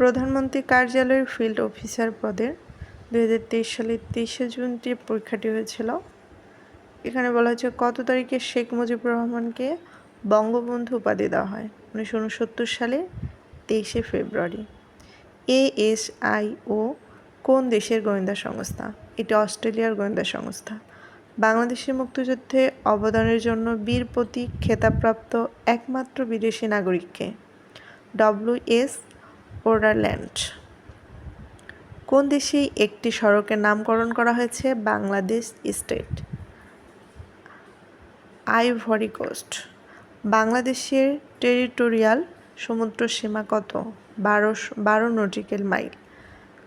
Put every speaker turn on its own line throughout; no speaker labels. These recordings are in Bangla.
প্রধানমন্ত্রী কার্যালয়ের ফিল্ড অফিসার পদের দু হাজার তেইশ সালের তেইশে জুন যে পরীক্ষাটি হয়েছিল, এখানে বলা হচ্ছে কত তারিখে শেখ মুজিবুর রহমানকে বঙ্গবন্ধু উপাধি দেওয়া হয়? উনিশশো উনসত্তর সালে তেইশে ফেব্রুয়ারি। এএসআইও কোন দেশের গোয়েন্দা সংস্থা? এটি অস্ট্রেলিয়ার গোয়েন্দা সংস্থা। বাংলাদেশের মুক্তিযুদ্ধে অবদানের জন্য বীর প্রতীক খেতাবপ্রাপ্ত একমাত্র বিদেশি নাগরিককে। ডব্লিউ এস ওরাল্যান্ড কোন দেশে একটি সড়কের নামকরণ করা হয়েছে? বাংলাদেশ স্টেট। Ivory coast. বাংলাদেশের টেরিটোরিয়াল সমুদ্র সীমা কত? বারো বারো নটিক্যাল মাইল।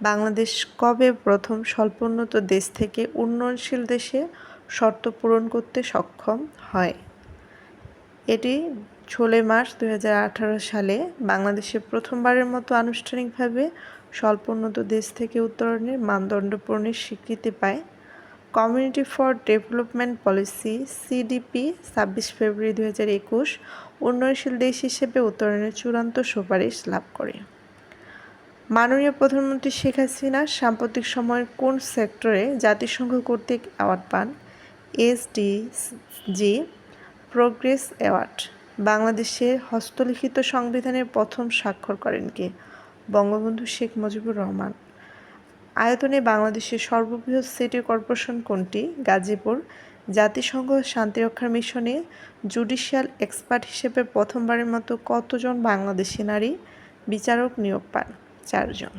বাংলাদেশ কবে প্রথম স্বল্পোন্নত দেশ থেকে উন্নয়নশীল দেশে শর্ত পূরণ করতে সক্ষম হয়? এটি ষোলোই মার্চ দু হাজার আঠারো সালে বাংলাদেশে প্রথমবারের মতো আনুষ্ঠানিকভাবে স্বল্পোন্নত দেশ থেকে উত্তরণের মানদণ্ড পূরণের স্বীকৃতি পায়। Community for development policy, CDP, ছাব্বিশ ফেব্রুয়ারি দু হাজার একুশ উন্নয়নশীল দেশ হিসেবে উত্তরণের চূড়ান্ত সুপারিশ লাভ করে। মাননীয় প্রধানমন্ত্রী শেখ হাসিনা সাম্প্রতিক সময়ের কোন সেক্টরে জাতিসংঘ কর্তৃক অ্যাওয়ার্ড পান? SDG progress award. বাংলাদেশের হস্তলিখিত সংবিধানের প্রথম স্বাক্ষর করেন কে? বঙ্গবন্ধু শেখ মুজিবুর রহমান। আয়তনে বাংলাদেশের সর্ববৃহৎ সিটি কর্পোরেশন কোনটি? গাজীপুর। জাতিসংঘ শান্তিরক্ষার মিশনে জুডিশিয়াল এক্সপার্ট হিসেবে প্রথমবারের মতো কতজন বাংলাদেশি নারী বিচারক নিয়োগ পান? চারজন।